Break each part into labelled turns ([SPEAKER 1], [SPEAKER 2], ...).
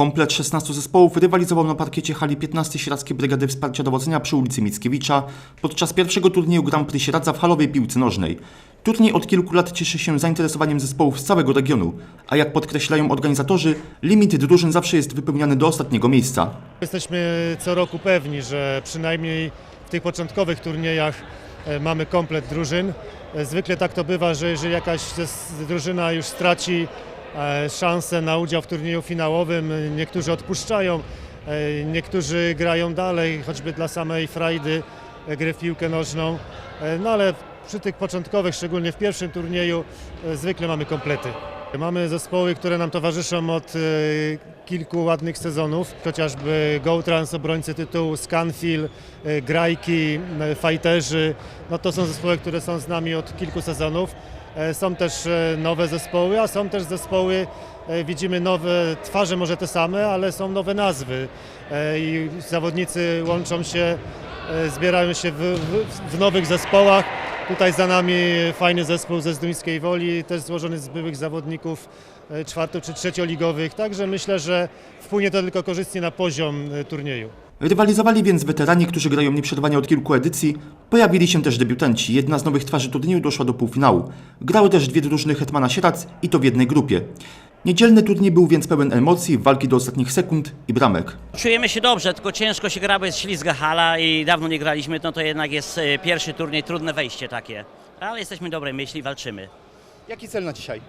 [SPEAKER 1] Komplet 16 zespołów rywalizował na parkiecie hali 15 Sieradzkiej Brygady Wsparcia Dowodzenia przy ulicy Mickiewicza podczas pierwszego turnieju Grand Prix Sieradza w halowej piłce nożnej. Turniej od kilku lat cieszy się zainteresowaniem zespołów z całego regionu, a jak podkreślają organizatorzy, limit drużyn zawsze jest wypełniany do ostatniego miejsca.
[SPEAKER 2] Jesteśmy co roku pewni, że przynajmniej w tych początkowych turniejach e, mamy komplet drużyn. E, Zwykle tak to bywa, że jeżeli jakaś drużyna już straci e, szansę na udział w turnieju finałowym, e, niektórzy odpuszczają, e, niektórzy grają dalej, choćby dla samej frajdy gry w piłkę nożną. No ale przy tych początkowych, szczególnie w pierwszym turnieju, zwykle mamy komplety. Mamy zespoły, które nam towarzyszą od kilku ładnych sezonów, chociażby GoTrans, obrońcy tytułu, Scanfil, e, Grajki, Fighterzy. No to są zespoły, które są z nami od kilku sezonów. E, Są też e, nowe zespoły, a są też zespoły, e, widzimy nowe twarze, może te same, ale są nowe nazwy. I zawodnicy łączą się, zbierają się w, w, w nowych zespołach. Tutaj za nami fajny zespół ze Zduńskiej Woli, też złożony z byłych zawodników czwarto czy trzecioligowych, także myślę, że wpłynie to tylko korzystnie na poziom turnieju.
[SPEAKER 1] Rywalizowali więc weterani, którzy grają nieprzerwanie od kilku edycji. Pojawili się też debiutanci. Jedna z nowych twarzy turnieju doszła do półfinału. Grały też dwie drużyny Hetmana Sieradz i to w jednej grupie. Niedzielny turniej był więc pełen emocji, walki do ostatnich sekund i bramek.
[SPEAKER 3] Czujemy się dobrze, tylko ciężko się gra, bo jest ślizga hala i dawno nie graliśmy, no to jednak jest e, pierwszy turniej, trudne wejście takie. Ale jesteśmy dobrej myśli, walczymy.
[SPEAKER 4] Jaki cel na dzisiaj?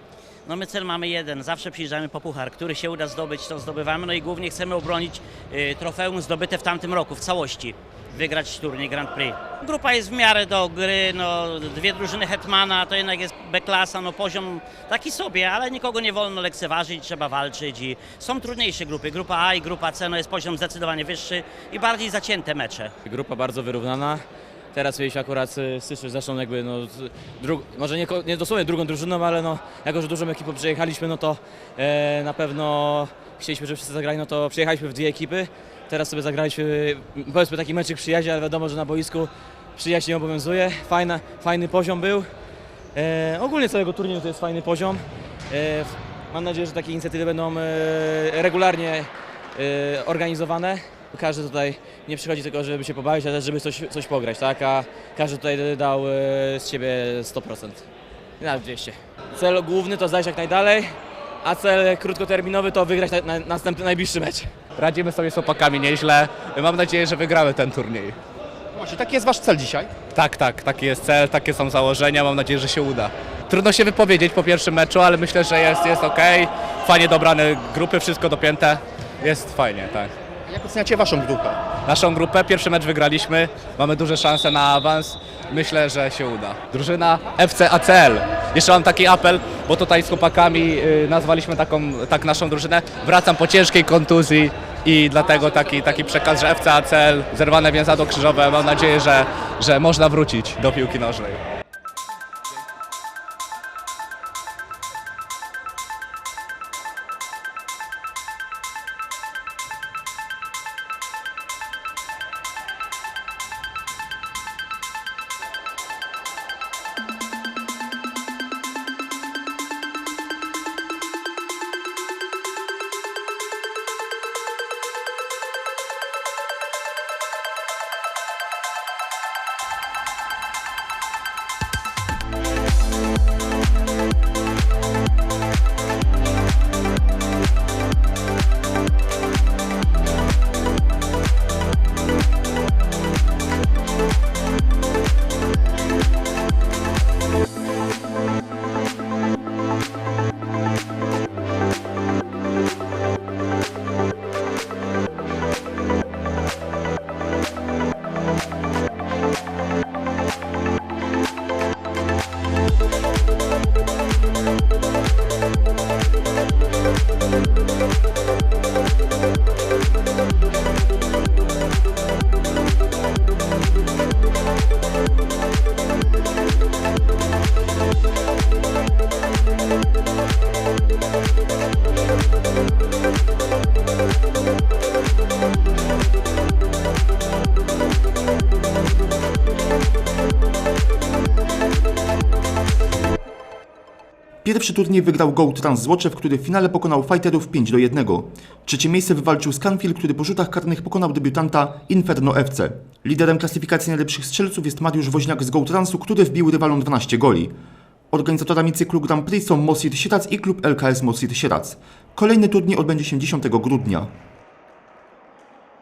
[SPEAKER 3] No my cel mamy jeden, zawsze przyjeżdżamy po puchar, który się uda zdobyć, to zdobywamy, no i głównie chcemy obronić y, trofeum zdobyte w tamtym roku, w całości. Wygrać turniej Grand Prix. Grupa jest w miarę do gry, no dwie drużyny Hetmana, to jednak jest B-klasa, no poziom taki sobie, ale nikogo nie wolno lekceważyć, trzeba walczyć i są trudniejsze grupy. Grupa A i grupa C no jest poziom zdecydowanie wyższy i bardziej zacięte mecze.
[SPEAKER 5] Grupa bardzo wyrównana. Teraz mieliśmy akurat y, Styczny zresztą jakby no, może nie, nie dosłownie drugą drużyną, ale no, jako że dużą ekipą przyjechaliśmy, no to e, na pewno chcieliśmy, żeby wszyscy zagrali, no to przyjechaliśmy w dwie ekipy. Teraz sobie zagraliśmy, powiedzmy taki meczek przyjaźni, ale wiadomo, że na boisku przyjaźń nie obowiązuje. Fajna, fajny poziom był. E, ogólnie całego turnieju to jest fajny poziom. E, mam nadzieję, że takie inicjatywy będą e, regularnie e, organizowane. Każdy tutaj nie przychodzi tylko, żeby się pobawić, ale też żeby coś, coś pograć, tak? A każdy tutaj dał e, z siebie 100%. I Nawet 200. Cel główny to zajść jak najdalej, a cel krótkoterminowy to wygrać na, na, następny, najbliższy mecz.
[SPEAKER 6] Radzimy sobie z chłopakami nieźle. Mam nadzieję, że wygramy ten turniej.
[SPEAKER 4] Właśnie, taki jest wasz cel dzisiaj?
[SPEAKER 6] Tak, tak, taki jest cel, takie są założenia. Mam nadzieję, że się uda. Trudno się wypowiedzieć po pierwszym meczu, ale myślę, że jest, jest ok. Fajnie dobrane grupy, wszystko dopięte. Jest fajnie, tak.
[SPEAKER 4] Jak oceniacie waszą grupę?
[SPEAKER 6] Naszą grupę, pierwszy mecz wygraliśmy. Mamy duże szanse na awans. Myślę, że się uda. Drużyna FC ACL. Jeszcze mam taki apel, bo tutaj z chłopakami y, nazwaliśmy taką, tak naszą drużynę. Wracam po ciężkiej kontuzji i dlatego taki, taki przekaz, że FC ACL, zerwane więzadło krzyżowe. Mam nadzieję, że, że można wrócić do piłki nożnej.
[SPEAKER 1] Pierwszy turniej wygrał Go Trans Złoczew, który w finale pokonał fighterów 5 do 1. Trzecie miejsce wywalczył Scanfield, który po rzutach karnych pokonał debiutanta Inferno FC. Liderem klasyfikacji najlepszych strzelców jest Mariusz Woźniak z Go Transu, który wbił rywalom 12 goli. Organizatorami cyklu Grand Prix są Mosid Sieradz i klub LKS Mosid Sieradz. Kolejny turniej odbędzie się 10 grudnia.